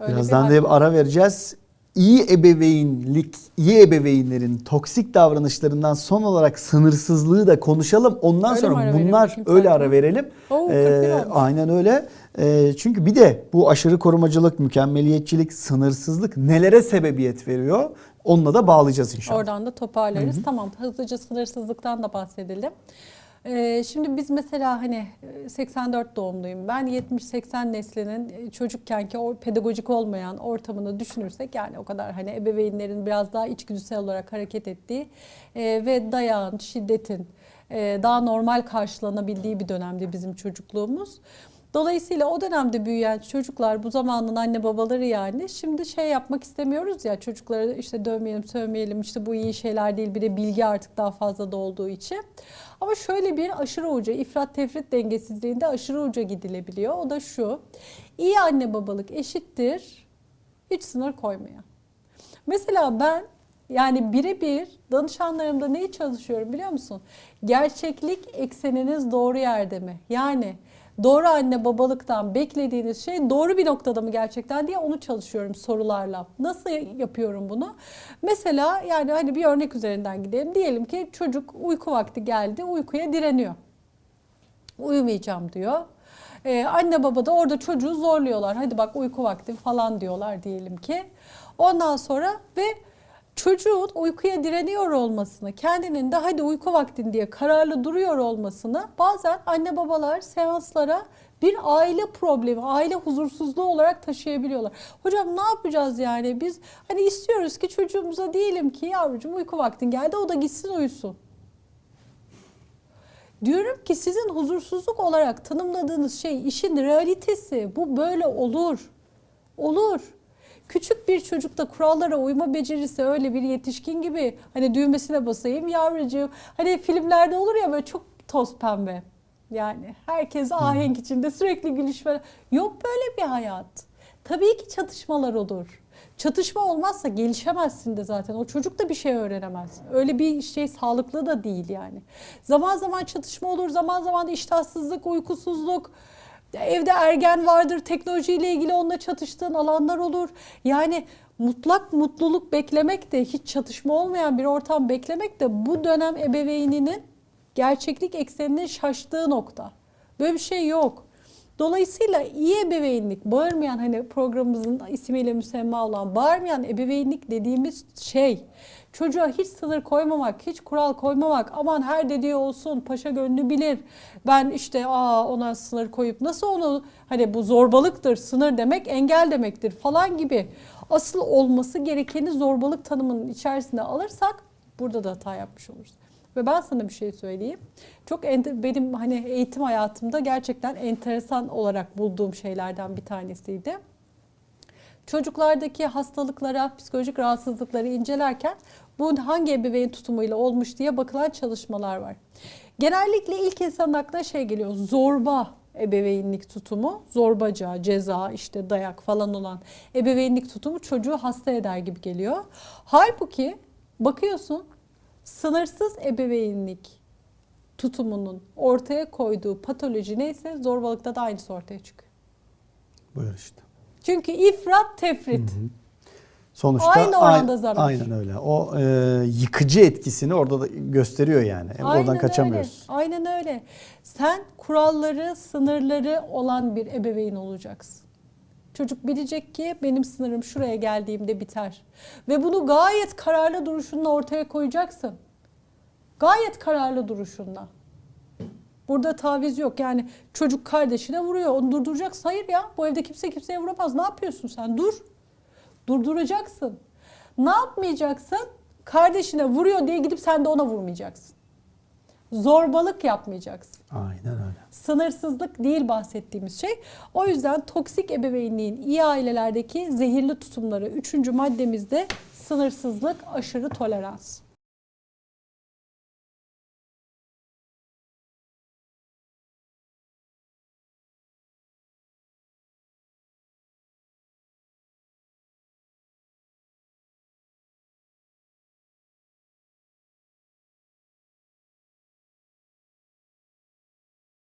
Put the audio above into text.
Öyle Birazdan bir da bir ara vereceğiz. İyi ebeveynlik, iyi ebeveynlerin toksik davranışlarından son olarak sınırsızlığı da konuşalım. Ondan Öyle sonra verelim bunlar öyle ara verelim. Oo, Ee, 41 olmuş. aynen öyle. Ee, çünkü bir de bu aşırı korumacılık, mükemmeliyetçilik, sınırsızlık nelere sebebiyet veriyor? Onunla da bağlayacağız inşallah. Oradan da toparlarız. Tamam hızlıca sınırsızlıktan da bahsedelim. Ee, şimdi biz mesela hani e, 84 doğumluyum. Ben 70-80 neslinin e, çocukkenki o pedagojik olmayan ortamını düşünürsek yani o kadar hani ebeveynlerin biraz daha içgüdüsel olarak hareket ettiği e, ve dayağın, şiddetin e, daha normal karşılanabildiği bir dönemde bizim çocukluğumuz. Dolayısıyla o dönemde büyüyen çocuklar bu zamanın anne babaları yani şimdi şey yapmak istemiyoruz ya çocukları işte dövmeyelim sövmeyelim işte bu iyi şeyler değil bir de bilgi artık daha fazla da olduğu için. Ama şöyle bir aşırı uca ifrat tefrit dengesizliğinde aşırı uca gidilebiliyor. O da şu iyi anne babalık eşittir hiç sınır koymayan. Mesela ben yani birebir danışanlarımda neyi çalışıyorum biliyor musun? Gerçeklik ekseniniz doğru yerde mi? Yani doğru anne babalıktan beklediğiniz şey doğru bir noktada mı gerçekten diye onu çalışıyorum sorularla. Nasıl yapıyorum bunu? Mesela yani hani bir örnek üzerinden gidelim. Diyelim ki çocuk uyku vakti geldi, uykuya direniyor. Uyumayacağım diyor. Ee, anne baba da orada çocuğu zorluyorlar. Hadi bak uyku vakti falan diyorlar diyelim ki. Ondan sonra ve çocuğun uykuya direniyor olmasını, kendinin de hadi uyku vaktin diye kararlı duruyor olmasını bazen anne babalar seanslara bir aile problemi, aile huzursuzluğu olarak taşıyabiliyorlar. Hocam ne yapacağız yani? Biz hani istiyoruz ki çocuğumuza diyelim ki yavrucuğum uyku vaktin geldi o da gitsin uyusun. Diyorum ki sizin huzursuzluk olarak tanımladığınız şey işin realitesi. Bu böyle olur. Olur. Küçük bir çocukta kurallara uyma becerisi öyle bir yetişkin gibi hani düğmesine basayım yavrucuğum. Hani filmlerde olur ya böyle çok toz pembe. Yani herkes ahenk içinde sürekli gülüşme. Yok böyle bir hayat. Tabii ki çatışmalar olur. Çatışma olmazsa gelişemezsin de zaten. O çocuk da bir şey öğrenemez. Öyle bir şey sağlıklı da değil yani. Zaman zaman çatışma olur, zaman zaman da iştahsızlık, uykusuzluk. Evde ergen vardır, teknolojiyle ilgili onunla çatıştığın alanlar olur. Yani mutlak mutluluk beklemek de hiç çatışma olmayan bir ortam beklemek de bu dönem ebeveyninin gerçeklik ekseninin şaştığı nokta. Böyle bir şey yok. Dolayısıyla iyi ebeveynlik, bağırmayan hani programımızın ismiyle müsemma olan bağırmayan ebeveynlik dediğimiz şey çocuğa hiç sınır koymamak, hiç kural koymamak, aman her dediği olsun, paşa gönlü bilir. Ben işte aa ona sınır koyup nasıl onu hani bu zorbalıktır, sınır demek engel demektir falan gibi asıl olması gerekeni zorbalık tanımının içerisinde alırsak burada da hata yapmış oluruz. Ve ben sana bir şey söyleyeyim. Çok benim hani eğitim hayatımda gerçekten enteresan olarak bulduğum şeylerden bir tanesiydi. Çocuklardaki hastalıklara, psikolojik rahatsızlıkları incelerken bu hangi ebeveyn tutumuyla olmuş diye bakılan çalışmalar var. Genellikle ilk insanın aklına şey geliyor, zorba ebeveynlik tutumu, zorbaca, ceza, işte dayak falan olan ebeveynlik tutumu çocuğu hasta eder gibi geliyor. Halbuki bakıyorsun sınırsız ebeveynlik tutumunun ortaya koyduğu patoloji neyse zorbalıkta da aynısı ortaya çıkıyor. Buyur işte. Çünkü ifrat tefrit. Sonuçta Aynı oranda zarar. Aynen öyle. O e, yıkıcı etkisini orada da gösteriyor yani. E, Aynen Oradan kaçamıyoruz. Öyle. Aynen öyle. Sen kuralları, sınırları olan bir ebeveyn olacaksın. Çocuk bilecek ki benim sınırım şuraya geldiğimde biter. Ve bunu gayet kararlı duruşunla ortaya koyacaksın. Gayet kararlı duruşunla. Burada taviz yok. Yani çocuk kardeşine vuruyor. Onu durduracaksın. Hayır ya bu evde kimse kimseye vuramaz. Ne yapıyorsun sen? Dur. Durduracaksın. Ne yapmayacaksın? Kardeşine vuruyor diye gidip sen de ona vurmayacaksın. Zorbalık yapmayacaksın. Aynen öyle. Sınırsızlık değil bahsettiğimiz şey. O yüzden toksik ebeveynliğin iyi ailelerdeki zehirli tutumları üçüncü maddemizde sınırsızlık, aşırı tolerans.